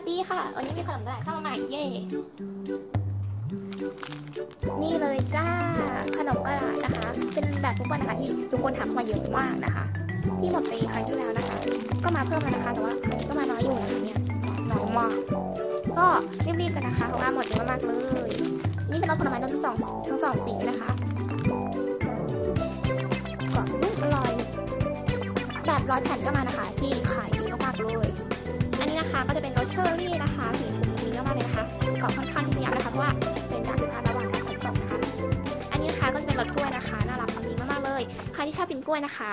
วัสดีค่ะ วันนี้มีขนมกระดาษเข้ามาใหม่เย่นี่เลยจ้า ขนมกระดาษนะคะ เป็นแบบทุกวันนะคะที่ทุกคนถามเข้ามาเยอะมากนะคะ ที่หมดไปครั้งที่แล้วนะคะ ก็มาเพิ่มแล้วนะคะ แต่ว่าก็มาน้อยอยู่นะคะเนี่ยน้อยมากก็รีบๆกันนะคะเพราะว่าหมดเยอะมากเลย นี่เป็นรสผลไม้ทั้งสองทั้งสองสีนะคะก็นุ่มอร่อยแบบร้อยแผ่นก็มานะคะ ที่ขาย นนี้นะคะ ก็จะเป็นรสเชอร์รี่นะคะสีชมพูนี้มากๆเลยนะคะกรอบค่อนข้างที่จะยับนะคะเพราะว่าเป็นการพิพาทระหว่างการขนส่งนะคะอันนี้นะคะก็จะเป็นรสกล้วยนะคะน่ารักแบบนี้มากๆเลยใครที่ชอบกินกล้วยนะคะ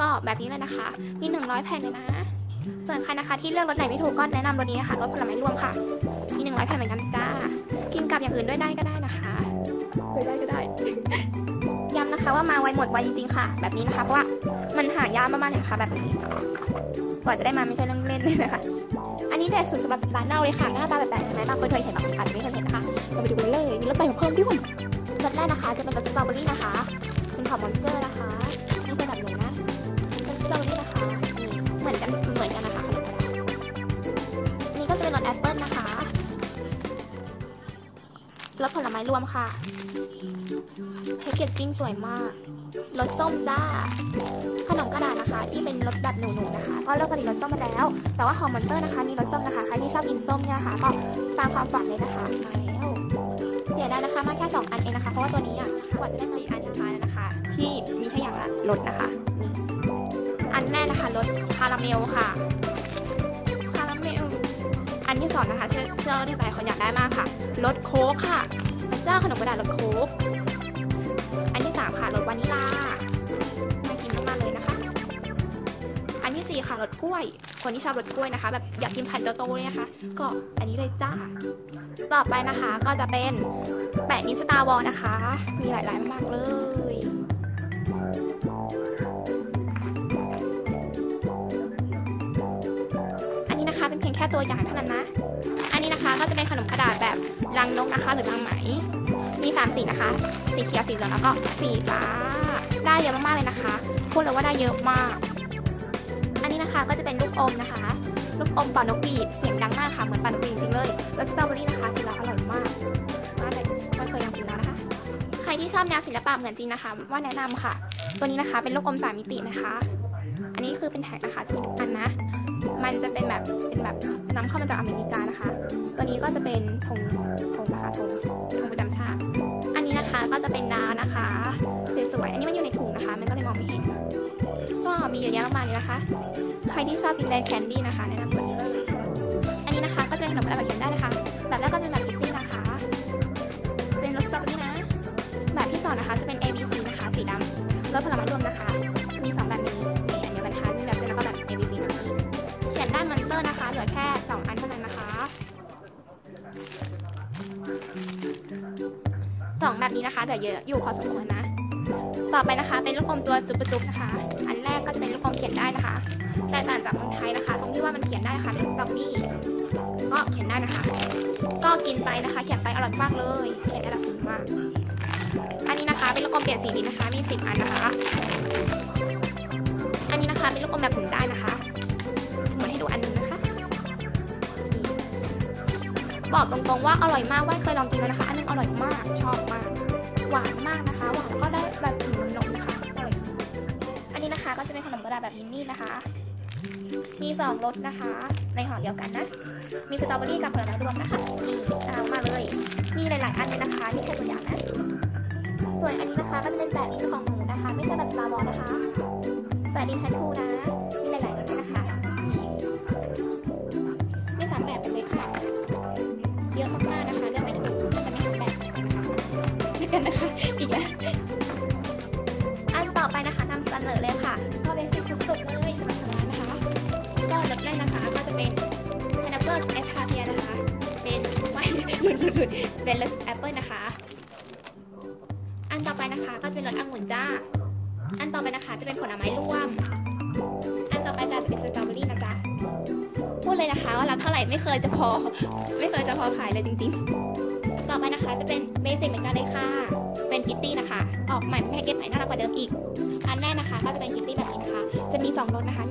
ก็แบบนี้เลยนะคะ มี 100 แผ่นเลยนะส่วนใครนะคะที่เลือกรสไหนไม่ถูกก็แนะนำรสนี้ค่ะรสผลไม้รวมค่ะ มี 100 แผ่นเหมือนกันจ้ากินกับอย่างอื่นด้วยได้ก็ได้นะคะไปได้ก็ได้ย้ำนะคะว่ามาไวหมดไวจริงๆค่ะ แบบนี้นะคะเพราะว่ามันหายากมากๆเลยค่ะแบบนี้ก ว่าจะได้มาไม่ใช่เรื่องเล่นเลยนะคะ อันนี้เด็ดสุดสำหรับร้านเราเลยค่ะ หน้าตาแปลกๆใช่ไหมบางคนเคยเห็นบางคนอาจจะไม่เคยเห็นนะคะ เราไปดูกันเลย มีรสใบมาเพิ่มด้วยรสแรกนะคะจะเป็นรสสตรอเบอรี่นะคะเป็นของมอนสเตอร์นะคะไม่ใช่แบบหนูนะรสสตรอเบอรี่นะคะเหมือนกันเหมือนกันนะคะอันนี้ก็จะเป็นรสแอปเปิลนะคะรสผลไม้รวมค่ะแพคเกจจิ้งสวยมากรสส้มจ้า ระดาษนะคะ ที่เป็นรสแบบหนูๆนะคะ ก็เลิกผลิตรสส้มมาแล้ว แต่ว่าของมอนเตอร์นะคะมีรสส้มนะคะใครที่ชอบกินส้มเนี่ยนะคะก็ตามความฝันเลยนะคะมาแล้วเสียดายนะคะมาแค่ 2 อันเองนะคะ เพราะว่าตัวนี้อะกว่าจะได้มาอีกอันสุดท้ายนะคะ ที่มีให้อย่างละรสนะคะ อันแรกนะคะรสคาราเมลค่ะคาราเมลอันที่สองนะคะเชื่อเชื่อที่หลายคนอยากได้มากค่ะรสโค้กค่ะพระเจ้าขนมกระดาษรสโค้กอันที่สามค่ะ ค่ะรสกล้วย คนที่ชอบรสกล้วยนะคะ แบบอยากกินแผ่นโตๆเลยนะคะ ก็อันนี้เลยจ้า ต่อไปนะคะก็จะเป็นแปะนิสตาร์วอลนะคะ มีหลายๆมากๆเลยอันนี้นะคะเป็นเพียงแค่ตัวอย่างเท่านั้นนะ อันนี้นะคะก็จะเป็นขนมกระดาษแบบรังนกนะคะ หรือรังไหม มี 3 สีนะคะ สีเขียว สีเหลืองแล้วก็สีฟ้า ได้เยอะมากๆเลยนะคะ พูดเลยว่าได้เยอะมาก นะคะก็จะเป็นลูกอมนะคะ ลูกอมปานกหวีดเสียงดังมากค่ะ เหมือนปานกหวีดจริงเลยรสสตรอเบอรี่นะคะกินแล้วอร่อยมากมากเลยไม่เคยลองกินแล้วนะคะ ใครที่ชอบแนวศิลปะเหมือนจริงนะคะ ว่าแนะนำค่ะ ตัวนี้นะคะเป็นลูกอมสามมิตินะคะ อันนี้คือเป็นแท็กนะคะจะมีทุกอันนะ มันจะเป็นแบบเป็นแบบนำเข้ามาจากอเมริกานะคะ ตัวนี้ก็จะเป็นธงธงนะคะธงธงประจำชาติ อันนี้นะคะก็จะเป็นดาวนะคะสวยๆอันนี้มันอยู่ในถุงนะคะ มันก็เลยมองไม่เห็นก็มีเยอะแยะมากมายเลยนะคะ รที่ชอบกินแดนแคนดี้นะคะแนะนำตัวนี้อันนี้นะคะก็จะเป็นขนมกระดาษแบบเขียนได้นะคะ แบบแรกก็เป็นแบบพิซซี่นะคะ เป็นรสสตรอเบอรี่นะ แบบที่สองนะคะจะเป็น A B C นะคะสีดำรสผลไม้รวมนะคะ มีสองแบบนี้นี่อันเดียวกันค่ะมีแบบเส้นแล้วก็แบบ A B C แบบนี้เขียนได้มอนสเตอร์นะคะเหลือแค่สองอันเท่านั้นนะคะสองแบบนี้นะคะเหลือเยอะอยู่พอสมควรนะ ต่อไปนะคะเป็นลูกอมตัวจุบจุบนะคะ อันแรกก็จะเป็นลูกอมเขียนได้นะคะ แต่ต่างจากเมืองไทยนะคะ ตรงที่ว่ามันเขียนได้ค่ะเป็นสตอรี่ก็เขียนได้นะคะ ก็กินไปนะคะ เขียนไปอร่อยมากเลยเขียนได้ละคุณมากอันนี้นะคะเป็นลูกอมเปลี่ยนสีดินนะคะ มีสิบอันนะคะ อันนี้นะคะเป็นลูกอมแบบหมุนได้นะคะเหมือนให้ดูอันหนึงนะคะ บอกตรงๆว่าอร่อยมากว่าเคยลองกินแล้วนะคะ อันนึงอร่อยมากชอบมากหวานมากนะคะหวานแล้วก็ได้แบบกลิ่นนมนะคะอร่อยอันนี้นะคะก็จะเป็นขนมกระดาษแบบมินนี่นะคะ มีสองรสนะคะ ในห่อเดียวกันนะ มีสตรอเบอรี่กับผลไม้รวมนะคะนี่น่ามาเลย มีหลาย ๆ อันเลยนะคะนี่แค่ตัวอย่างนะ ส่วนอันนี้นะคะก็จะเป็นแบบดินของหมูนะคะ ไม่ใช่แบบสตาร์วอลนะคะแบบดินแททูนะ มีหลาย ๆ รสด้วยนะคะมีสามแบบเลยค่ะ เยอะมาก ๆ นะคะเลือกไม่ถูกจะไม่ทำแบบนะคะคิดกันนะคะอีกแล้วอันต่อไปนะคะนำเสนอเลยค่ะ หยุดหยุดหยุดเป็นรสแอปเปิลนะคะ อันต่อไปนะคะก็จะเป็นรสองุ่นจ้า อันต่อไปนะคะจะเป็นผลไม้รวม อันต่อไปจะเป็นสตรอเบอรี่นะจ๊ะ พูดเลยนะคะว่ารับเท่าไหร่ไม่เคยจะพอ ไม่เคยจะพอขายเลยจริง ๆ ต่อไปนะคะจะเป็นเบสิกเหมือนกันเลยค่ะ เป็นคิตตี้นะคะ ออกใหม่แพ็กเกจใหม่น่ารักกว่าเดิมอีก อันแรกนะคะก็จะเป็นคิตตี้แบบนี้นะคะ จะมีสองรสนะคะ